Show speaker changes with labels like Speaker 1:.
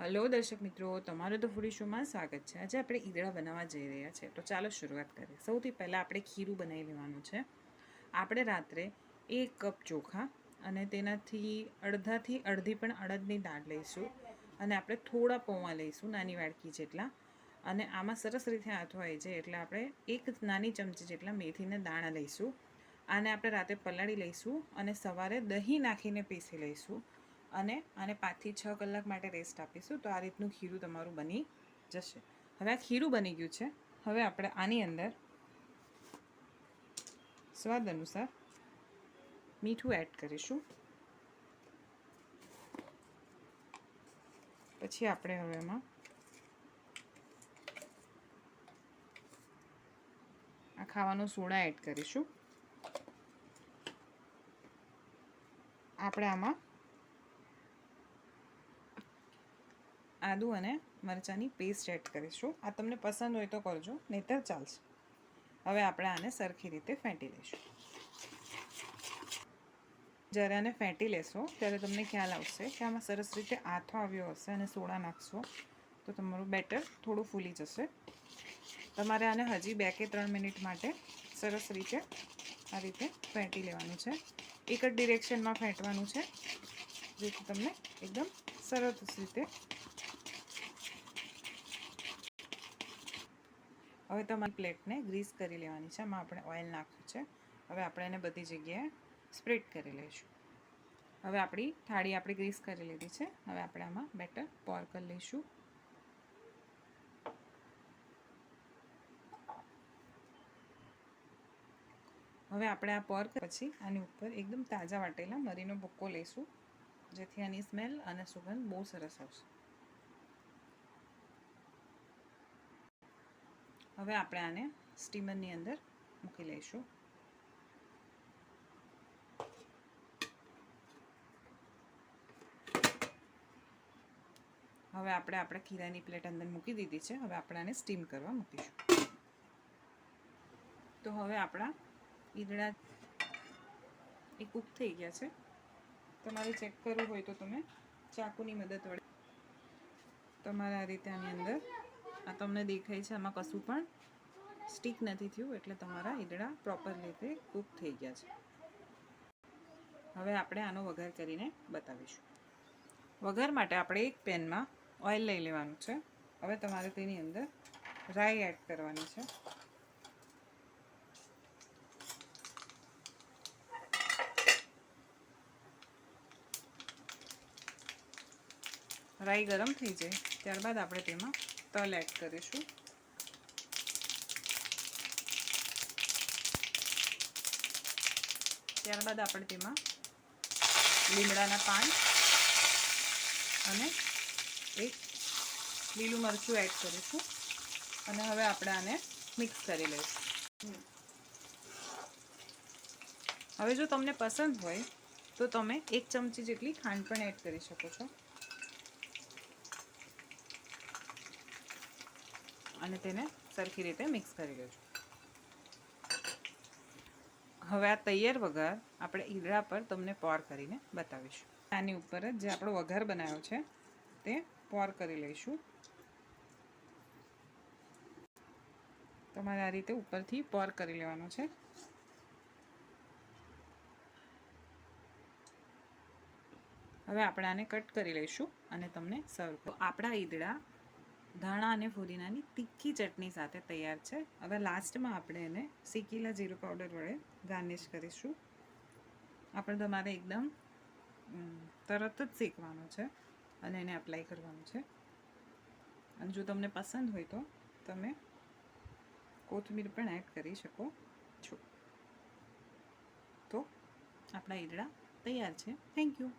Speaker 1: Hello દર્શક મિત્રો, તમારું તો ફૂડી શોમાં સ્વાગત છે. આજે આપણે ઈદળા બનાવવા જઈ રહ્યા છે તો ચાલો શરૂઆત કરીએ. સૌથી પહેલાં આપણે ખીરું બનાવી લેવાનું છે. આપણે રાત્રે એક કપ ચોખા અને તેનાથી અડધાથી અડધી પણ અડદની દાળ લઈશું અને આપણે થોડા પૌવા લઈશું, નાની વાડકી જેટલા. અને આમાં સરસ રીતે આવી જાય એટલે આપણે એક નાની ચમચી જેટલા મેથીના દાણા લઈશું. આને આપણે રાતે પલાળી લઈશું અને સવારે દહીં નાખીને પીસી લઈશું. અને આને પાંચથી છ કલાક માટે રેસ્ટ આપીશું. તો આ રીતનું ખીરું તમારું બની જશે. હવે આ ખીરું બની ગયું છે. હવે આપણે આની અંદર સ્વાદ અનુસાર મીઠું એડ કરીશું. પછી આપણે હવે એમાં આ ખાવાનો સોડા એડ કરીશું. આપણે આમાં આદુ અને મરચાંની પેસ્ટ એડ કરીશું. આ તમને પસંદ હોય તો કરજો, નહીતર ચાલશે. હવે આપણે આને સરખી રીતે ફેંટી લઈશું. જ્યારે આને ફેંટી લેશો, ત્યારે તમને ખ્યાલ આવશે કે આમાં સરસ રીતે આથો આવ્યો હશે અને સોડા નાખશો, તો તમારું બેટર થોડું ફૂલી જશે. તમારે આને હજી બે કે ત્રણ મિનિટ માટે સરસ રીતે આ રીતે ફેંટી લેવાનું છે. એક જ ડિરેક્શનમાં ફેંટવાનું છે, જેથી તમને એકદમ સરસ રીતે હવે તમારી પ્લેટને ગ્રીસ કરી લેવાની છે. આમાં આપણે ઓઇલ નાખ્યું છે. હવે આપણે એને બધી જગ્યાએ સ્પ્રેડ કરી લઈશું. હવે આપણી થાળી આપણે ગ્રીસ કરી લીધી છે. હવે આપણે આમાં બેટર પોર કરી લઈશું. હવે આપણે આ પર પછી આની ઉપર એકદમ તાજા વાટેલા મરીનો ભૂક્કો લઈશું. જેથી આની સ્મેલ અને સુગંધ બહુ સરસ આવશે. હવે આપણે આને સ્ટીમરની અંદર મૂકી લઈશું. હવે આપણે આપણે ખીરાની પ્લેટ અંદર મૂકી દીધી છે. હવે આપણે આને સ્ટીમ કરવા મૂકીશું. તો હવે આપણા ઈદડા એ કૂક થઈ ગયા છે. તમારે ચેક કરવું હોય તો તમે ચાકુની મદદ વડે તમારે આ રીતે આની અંદર આ તમને દેખાય છે, આમાં કશું પણ સ્ટીક નથી થયું, એટલે તમારા ઈદડા પ્રોપર રીતે કૂક થઈ ગયા છે. હવે આપણે આનો વઘાર કરીને બતાવીશું. વઘાર માટે આપણે એક પેનમાં ઓઇલ લઈ લેવાનું છે. હવે તમારે તેની અંદર રાઈ એડ કરવાની છે. રાઈ ગરમ થઈ જાય, ત્યારબાદ આપણે તેમાં તલ એડ કરીશું. ત્યારબાદ આપણે તેમાં લીમડાના પાન અને એક લીલું મરચું એડ કરીશું. અને હવે આપણે આને મિક્સ કરી લઈશું. હવે જો તમને પસંદ હોય, તો તમે એક ચમચી જેટલી ખાંડ પણ એડ કરી શકો છો. અને તેને સરખી રીતે મિક્સ કરી લેજો. હવે આ તૈયાર વઘાર આપણે ઈદડા પર તમને પોર કરીને બતાવીશું. આની ઉપર જ જે આપણો વઘાર બનાવ્યો છે, તે પોર કરી લઈશું. તમારે આ રીતે ઉપરથી પોર કરી લેવાનો છે. હવે આપણે આને કટ કરી લઈશું અને તમને સર્વ આપણા ઈદડા ધાણા અને ફુદીનાની તીખી ચટણી સાથે તૈયાર છે. હવે લાસ્ટમાં આપણે એને શીકીલા જીરું પાવડર વડે ગાર્નિશ કરીશું. આપણે તમારે એકદમ તરત જ શેકવાનું છે અને એને અપ્લાય કરવાનું છે. અને જો તમને પસંદ હોય તો તમે કોથમીર પણ એડ કરી શકો છો. તો આપણા ઈદડા તૈયાર છે. Thank you